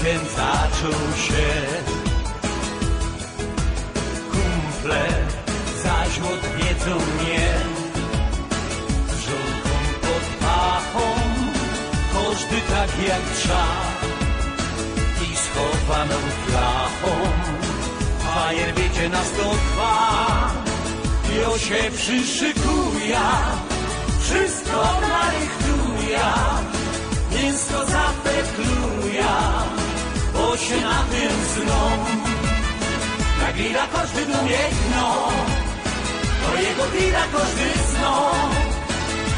tłumaczą się. Kumple zaś odwiedzą mnie. Żonką pod pachą, każdy tak jak trzeba. I schowaną flachą, fajerbiecie nas to trwa. Jo się przyszykuja, wszystko narychtuja, mięsko zapekluja, się na tym zną. Na grilla każdy umiejno, to jego grilla każdy zną.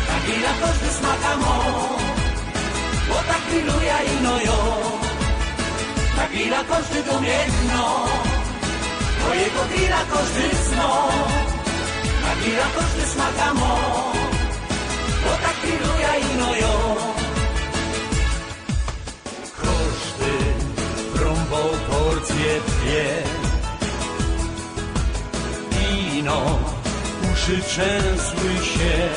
Na grilla każdy smaka mo, bo tak grilluje ino jo. Na grilla każdy umiejno, to jego grilla każdy zną. Na grilla każdy smaka mo, bo tak grilluje ino jo. Porcję dwie. Wino, uszy trzęsły się,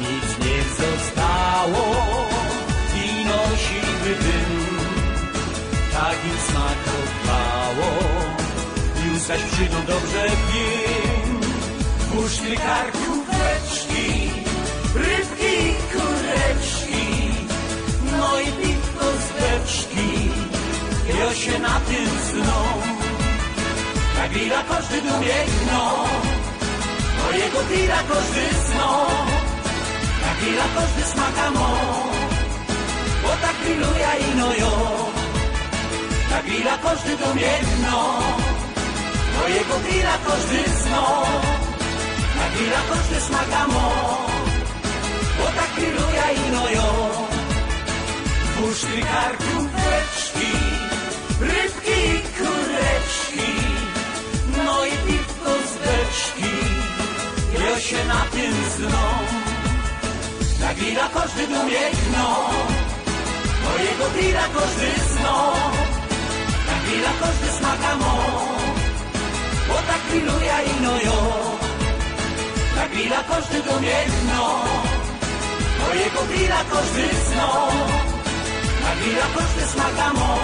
nic nie zostało. Wino siwy dym, tak im smakowało. Już zaś przyjdą dobrze wiem, puszki karkóweczki, zną. Na grilla każdy umiejno, to jego każdy zną. Na grilla każdy smaka mo, bo tak grilluje ino jo. Na grilla każdy umiejno, to jego każdy zną. Na grilla każdy smaka mo, bo tak grilluje ino jo. Puszki karkóweczki, rybki się na tym zną. Na grilla każdy umiejno, to jego grilla każdy zną. Na grilla każdy smaka mo, bo tak grilluje ino jo. Na grilla każdy umiejno, to jego grilla każdy zną. Na grilla każdy smaka grilluje